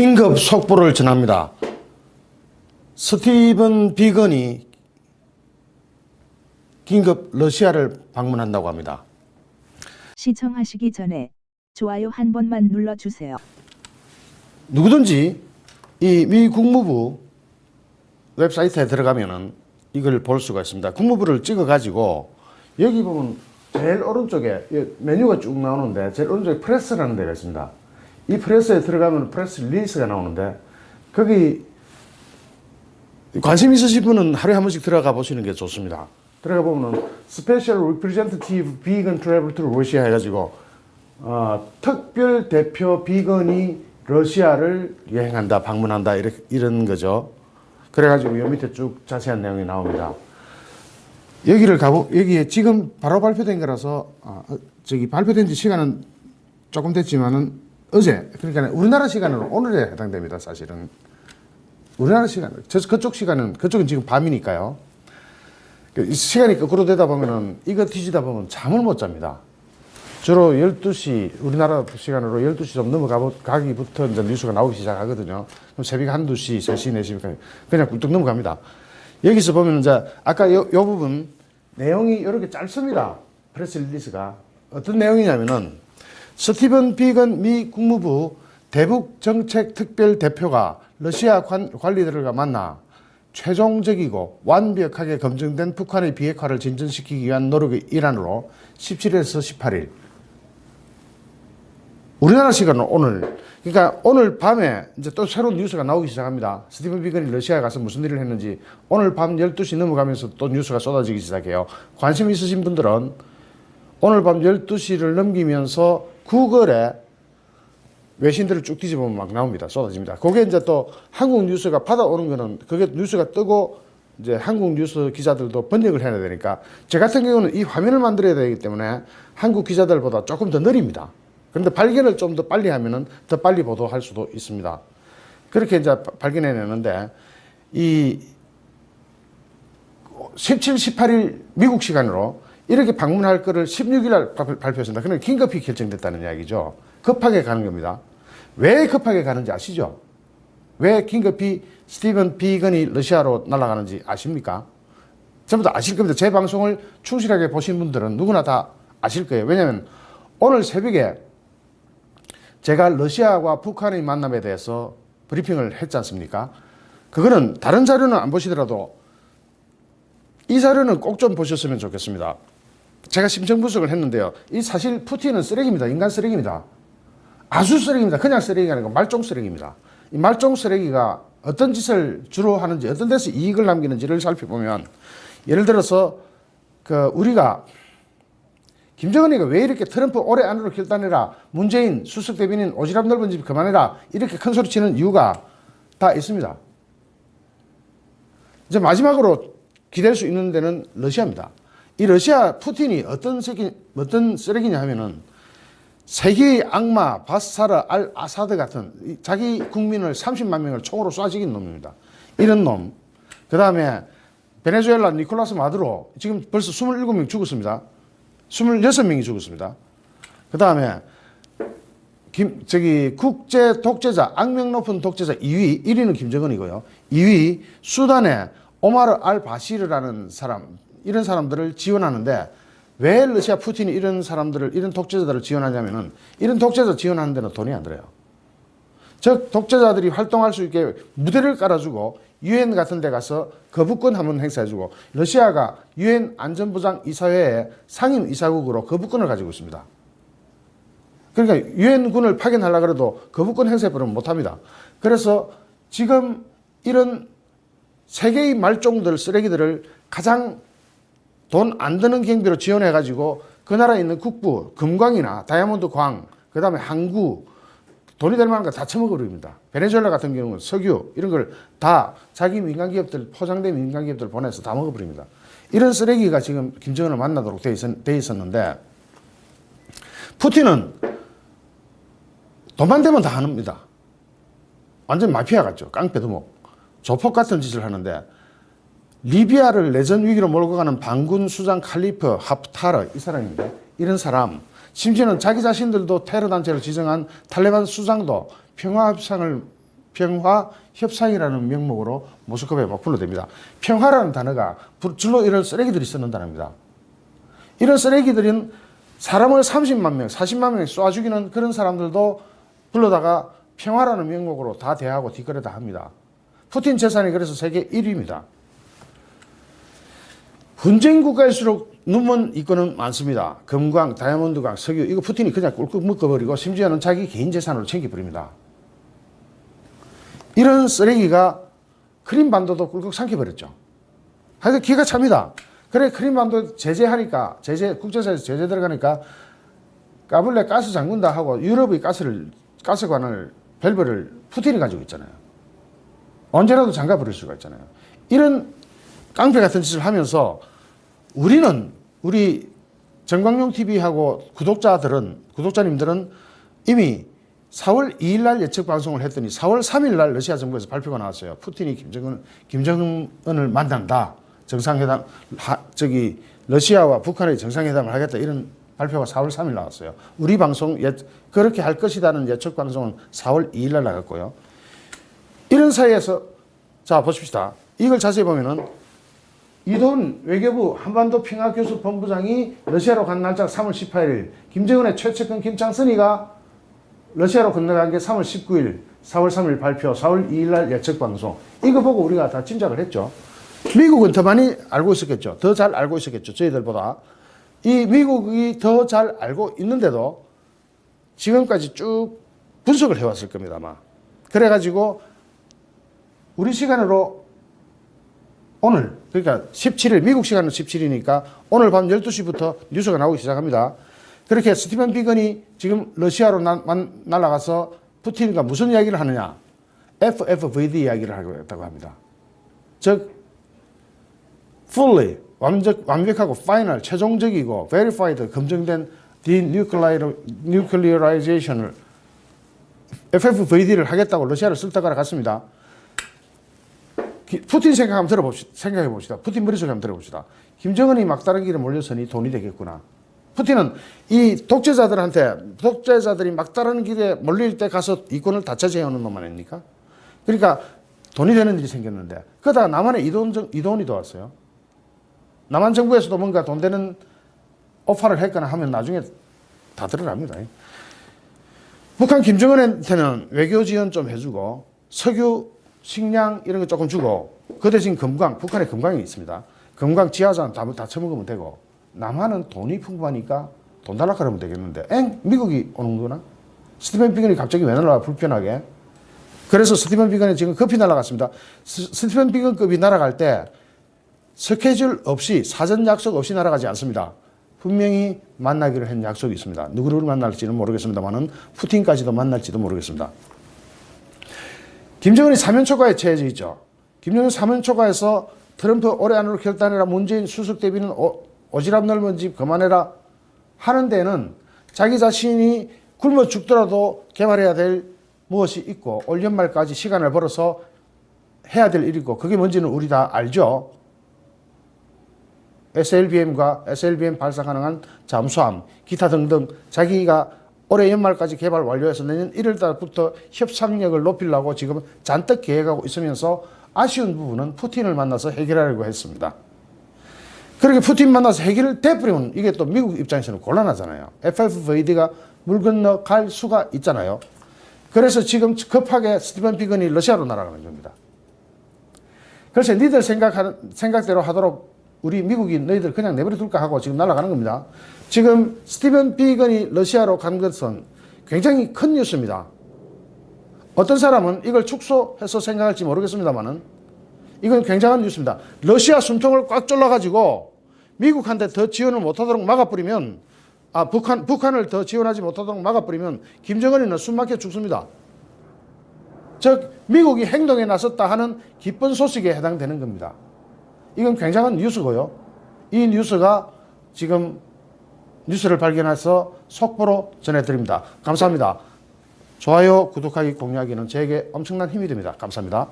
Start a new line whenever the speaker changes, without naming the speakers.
긴급 속보를 전합니다. 스티븐 비건이 긴급 러시아를 방문한다고 합니다.
시청하시기 전에 좋아요 한 번만 눌러주세요.
누구든지 이 미 국무부 웹사이트에 들어가면은 이걸 볼 수가 있습니다. 국무부를 찍어 가지고 여기 보면 제일 오른쪽에 이 메뉴가 쭉 나오는데 제일 오른쪽에 프레스라는 데가 있습니다. 이 프레스에 들어가면 프레스 릴리스가 나오는데 거기 관심 있으신 분은 하루에 한 번씩 들어가 보시는 게 좋습니다. 들어가 보면은 Special Representative Vegan Travel to Russia 해가지고 어, 특별 대표 비건이 러시아를 여행한다, 방문한다 이렇게 이런 거죠. 그래가지고 요 밑에 쭉 자세한 내용이 나옵니다. 여기를 가보 여기에 지금 바로 발표된 거라서 아, 어, 저기 발표된 지 시간은 조금 됐지만은 어제 그러니까 우리나라 시간으로 오늘에 해당됩니다. 사실은 우리나라 시간 저 그쪽 시간은 그쪽은 지금 밤이니까요. 그 시간이 거꾸로 되다 보면은 이거 뒤지다 보면 잠을 못 잡니다. 주로 12시 우리나라 시간으로 12시 좀 넘어가기부터 이제 뉴스가 나오기 시작하거든요. 그럼 새벽 1, 2시, 3시, 4시까지 그냥 꿀떡 넘어갑니다. 여기서 보면 이제 아까 요, 요 부분 내용이 이렇게 짧습니다. 프레스 릴리스가 어떤 내용이냐면은 스티븐 비건 미 국무부 대북 정책 특별 대표가 러시아 관, 관리들과 만나 최종적이고 완벽하게 검증된 북한의 비핵화를 진전시키기 위한 노력의 일환으로 17일에서 18일 우리나라 시간은 오늘 그러니까 오늘 밤에 이제 또 새로운 뉴스가 나오기 시작합니다. 스티븐 비건이 러시아에 가서 무슨 일을 했는지 오늘 밤 12시 넘어가면서 또 뉴스가 쏟아지기 시작해요. 관심 있으신 분들은 오늘 밤 12시를 넘기면서 구글에 외신들을 쭉 뒤집으면 막 나옵니다. 쏟아집니다. 그게 이제 또 한국 뉴스가 받아오는 거는 그게 뉴스가 뜨고 이제 한국 뉴스 기자들도 번역을 해야 되니까 저 같은 경우는 이 화면을 만들어야 되기 때문에 한국 기자들보다 조금 더 느립니다. 그런데 발견을 좀 더 빨리 하면은 더 빨리 보도할 수도 있습니다. 그렇게 이제 발견해내는데 이 17, 18일 미국 시간으로 이렇게 방문할 거를 16일 날 발- 발표했습니다. 그러니까 긴급히 결정됐다는 이야기죠. 급하게 가는 겁니다. 왜 급하게 가는지 아시죠? 왜 긴급히 스티븐 비건이 러시아로 날아가는지 아십니까? 전부 다 아실 겁니다. 제 방송을 충실하게 보신 분들은 누구나 다 아실 거예요. 왜냐하면 오늘 새벽에 제가 러시아와 북한의 만남에 대해서 브리핑을 했지 않습니까? 그거는 다른 자료는 안 보시더라도 이 자료는 꼭 좀 보셨으면 좋겠습니다. 제가 심층 분석을 했는데요. 이 사실 푸틴은 쓰레기입니다. 인간 쓰레기입니다. 아주 쓰레기입니다. 그냥 쓰레기가 아니고 말종 쓰레기입니다. 이 말종 쓰레기가 어떤 짓을 주로 하는지 어떤 데서 이익을 남기는지를 살펴보면 예를 들어서 그 우리가 김정은이가 왜 이렇게 트럼프 올해 안으로 결단해라 문재인 수석 대변인 오지랖 넓은 집 그만해라 이렇게 큰 소리 치는 이유가 다 있습니다. 이제 마지막으로 기댈 수 있는 데는 러시아입니다. 이 러시아 푸틴이 어떤 새끼, 어떤 쓰레기냐 하면은 세계의 악마 바사르 알 아사드 같은 이 자기 국민을 30만 명을 총으로 쏴 죽인 놈입니다. 이런 놈. 그 다음에 베네수엘라 니콜라스 마두로 지금 벌써 27명 죽었습니다. 26명이 죽었습니다. 그 다음에 김, 저기 국제 독재자, 악명 높은 독재자 2위, 1위는 김정은이고요. 2위 수단의 오마르 알 바시르라는 사람, 이런 사람들을 지원하는데 왜 러시아 푸틴이 이런 사람들을, 이런 독재자들을 지원하냐면은 이런 독재자 지원하는 데는 돈이 안 들어요. 즉 독재자들이 활동할 수 있게 무대를 깔아주고 유엔 같은 데 가서 거부권 한번 행사해주고 러시아가 유엔 안전보장 이사회의 상임 이사국으로 거부권을 가지고 있습니다. 그러니까 유엔군을 파견하려 그래도 거부권 행사해버리면 못합니다. 그래서 지금 이런 세계의 말종들 쓰레기들을 가장 돈 안 드는 경비로 지원해가지고 그 나라에 있는 국부, 금광이나 다이아몬드 광, 그 다음에 항구, 돈이 될 만한 거 다 처먹어버립니다. 베네수엘라 같은 경우는 석유, 이런 걸 다 자기 민간 기업들, 포장된 민간 기업들 보내서 다 먹어버립니다. 이런 쓰레기가 지금 김정은을 만나도록 돼, 있었, 돼 있었는데, 푸틴은 돈만 되면 다 합니다. 완전 마피아 같죠. 깡패두목. 조폭 같은 짓을 하는데 리비아를 내전 위기로 몰고 가는 반군 수장 칼리프 하프타르 이 사람입니다. 이런 사람 심지어는 자기 자신들도 테러 단체를 지정한 탈레반 수장도 평화 협상을 평화 협상이라는 명목으로 모스크바에 막 불러댑니다. 평화라는 단어가 부- 주로 이런 쓰레기들이 쓰는 단어입니다. 이런 쓰레기들은 사람을 30만 명, 40만 명쏴 죽이는 그런 사람들도 불러다가 평화라는 명목으로 다 대하고 뒷거래 다 합니다. 푸틴 재산이 그래서 세계 1위입니다. 분쟁 국가일수록 눈먼 이권은 많습니다. 금광, 다이아몬드광, 석유 이거 푸틴이 그냥 꿀꺽 묶어버리고 심지어는 자기 개인 재산으로 챙겨버립니다. 이런 쓰레기가 크림반도도 꿀꺽 삼켜버렸죠. 하여튼 기가 찹니다. 그래 크림반도 제재하니까 제재 국제사에서 제재 들어가니까 까불레 가스 장군다 하고 유럽의 가스를 가스관을 밸브를 푸틴이 가지고 있잖아요. 언제라도 잠가 버릴 수가 있잖아요. 이런 깡패 같은 짓을 하면서 우리는 우리 정광용 TV하고 구독자들은 구독자님들은 이미 4월 2일 날 예측 방송을 했더니 4월 3일 날 러시아 정부에서 발표가 나왔어요. 푸틴이 김정은 김정은을 만난다. 정상회담 하, 저기 러시아와 북한의 정상회담을 하겠다 이런 발표가 4월 3일 나왔어요. 우리 방송 예, 그렇게 할 것이라는 예측 방송은 4월 2일 날 나갔고요. 이런 사이에서 자 보십시다. 이걸 자세히 보면은 이돈 외교부 한반도 평화교섭 본부장이 러시아로 간 날짜 3월 18일. 김정은의 최측근 김창선이가 러시아로 건너간 게 3월 19일. 4월 3일 발표 4월 2일 날 예측 방송. 이거 보고 우리가 다 짐작을 했죠. 미국은 더 많이 알고 있었겠죠. 더 잘 알고 있었겠죠 저희들보다. 이 미국이 더 잘 알고 있는데도 지금까지 쭉 분석을 해왔을 겁니다 아마 그래가지고 우리 시간으로 오늘 그러니까 17일 미국 시간은 17일이니까 오늘 밤 12시부터 뉴스가 나오기 시작합니다. 그렇게 스티븐 비건이 지금 러시아로 나, 만, 날아가서 푸틴과 무슨 이야기를 하느냐? FFVD 이야기를 하겠다고 합니다. 즉 fully 완전 완벽하고 final 최종적이고 verified 검증된 denuclearization을 FFVD를 하겠다고 러시아를 쓸데가라 갔습니다. 기- 푸틴 생각 한번 들어봅시다. 생각해 봅시다. 푸틴 머릿속에 한번 들어봅시다. 김정은이 막다른 길에 몰려서니 돈이 되겠구나. 푸틴은 이 독재자들한테 독재자들이 막다른 길에 몰릴 때 가서 이권을 다 차지해오는 놈 아닙니까? 그러니까 돈이 되는 일이 생겼는데 그러다가 남한에 이돈, 정- 이돈이 들어왔어요. 남한 정부에서도 뭔가 돈 되는 오파를 했거나 하면 나중에 다 들어갑니다. 북한 김정은한테는 외교 지원 좀 해주고 석유, 식량 이런 거 조금 주고 그 대신 금광, 북한에 금광이 있습니다. 금광 지하산 다, 다 처먹으면 되고 남한은 돈이 풍부하니까 돈 달라 그러면 되겠는데 엥? 미국이 오는 거나? 스티븐 비건이 갑자기 왜 날라와 불편하게? 그래서 스티븐 비건이 지금 급히 날아갔습니다. 스, 스티븐 비건급이 날아갈 때 스케줄 없이 사전 약속 없이 날아가지 않습니다. 분명히 만나기로 한 약속이 있습니다. 누구를 만날지는 모르겠습니다만은 푸틴까지도 만날지도 모르겠습니다. 김정은이 사면초가에 처해져 있죠. 김정은 사면초가에서 트럼프 올해 안으로 결단해라 문재인 수석 대비는 오, 오지랖 넓은 집 그만해라 하는 데는 자기 자신이 굶어 죽더라도 개발해야 될 무엇이 있고 올 연말까지 시간을 벌어서 해야 될 일이고 그게 뭔지는 우리 다 알죠. SLBM과 SLBM 발사 가능한 잠수함, 기타 등등 자기가 올해 연말까지 개발 완료해서 내년 1월 달부터 협상력을 높이려고 지금 잔뜩 계획하고 있으면서 아쉬운 부분은 푸틴을 만나서 해결하려고 했습니다. 그렇게 푸틴 만나서 해결을 돼버리면 이게 또 미국 입장에서는 곤란하잖아요. FFVD가 물 건너 갈 수가 있잖아요. 그래서 지금 급하게 스티븐 피건이 러시아로 날아가는 겁니다. 그래서 니들 생각하는, 생각대로 하도록 우리 미국이 너희들 그냥 내버려 둘까 하고 지금 날아가는 겁니다. 지금 스티븐 비건이 러시아로 간 것은 굉장히 큰 뉴스입니다. 어떤 사람은 이걸 축소해서 생각할지 모르겠습니다만은 이건 굉장한 뉴스입니다. 러시아 숨통을 꽉 졸라가지고 미국한테 더 지원을 못하도록 막아버리면 아 북한 북한을 더 지원하지 못하도록 막아버리면 김정은이는 숨막혀 죽습니다. 즉 미국이 행동에 나섰다 하는 기쁜 소식에 해당되는 겁니다. 이건 굉장한 뉴스고요. 이 뉴스가 지금 뉴스를 발견해서 속보로 전해드립니다. 감사합니다. 좋아요, 구독하기, 공유하기는 저에게 엄청난 힘이 됩니다. 감사합니다.